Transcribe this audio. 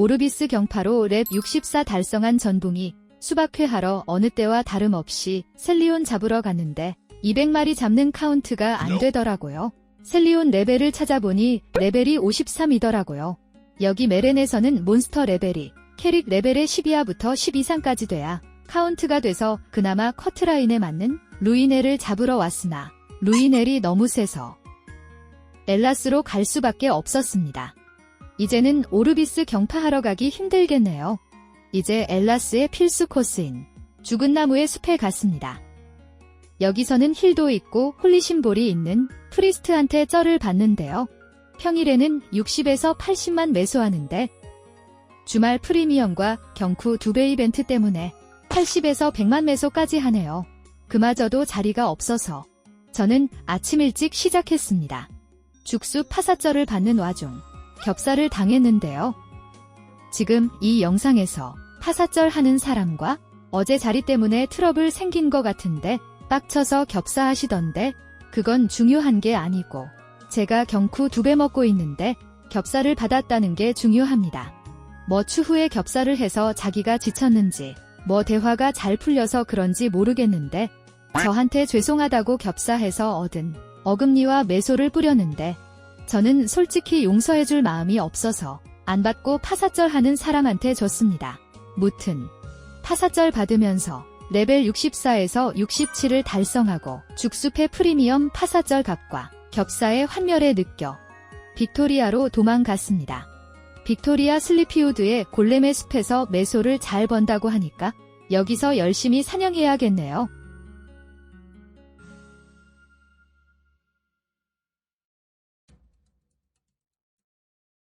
오르비스 경파로 랩 64 달성한 전붕이 수박회 하러 어느 때와 다름없이 셀리온 잡으러 갔는데 200마리 잡는 카운트가 안 되더라고요. 셀리온 레벨을 찾아보니 레벨이 53이더라고요. 여기 메렌에서는 몬스터 레벨이 캐릭 레벨의 12화부터 12상까지 돼야 카운트가 돼서 그나마 커트라인에 맞는 루이넬을 잡으러 왔으나 루이넬이 너무 세서 엘라스로 갈 수밖에 없었습니다. 이제는 오르비스 경파하러 가기 힘들겠네요. 이제 엘라스의 필수 코스인 죽은 나무의 숲에 갔습니다. 여기서는 힐도 있고 홀리심볼이 있는 프리스트한테 쩔을 받는데요. 평일에는 60에서 80만 매수하는데 주말 프리미엄과 경쿠 두 배 이벤트 때문에 80에서 100만 매소까지 하네요. 그마저도 자리가 없어서 저는 아침 일찍 시작했습니다. 죽수 파사절을 받는 와중 겹살을 당했는데요. 지금 이 영상에서 파사절 하는 사람과 어제 자리 때문에 트러블 생긴 것 같은데 빡쳐서 겹사하시던데 그건 중요한 게 아니고 제가 경쿠 두 배 먹고 있는데 겹살을 받았다는 게 중요합니다. 뭐 추후에 겹살을 해서 자기가 지쳤는지 뭐 대화가 잘 풀려서 그런지 모르겠는데 저한테 죄송하다고 겹사해서 얻은 어금니와 매소를 뿌렸는데 저는 솔직히 용서해줄 마음이 없어서 안 받고 파사절 하는 사람한테 줬습니다. 무튼 파사절 받으면서 레벨 64에서 67을 달성하고 죽숲의 프리미엄 파사절 값과 겹사의 환멸에 느껴 빅토리아로 도망갔습니다. 빅토리아 슬리피우드의 골렘의 숲에서 매소를 잘 번다고 하니까 여기서 열심히 사냥해야겠네요.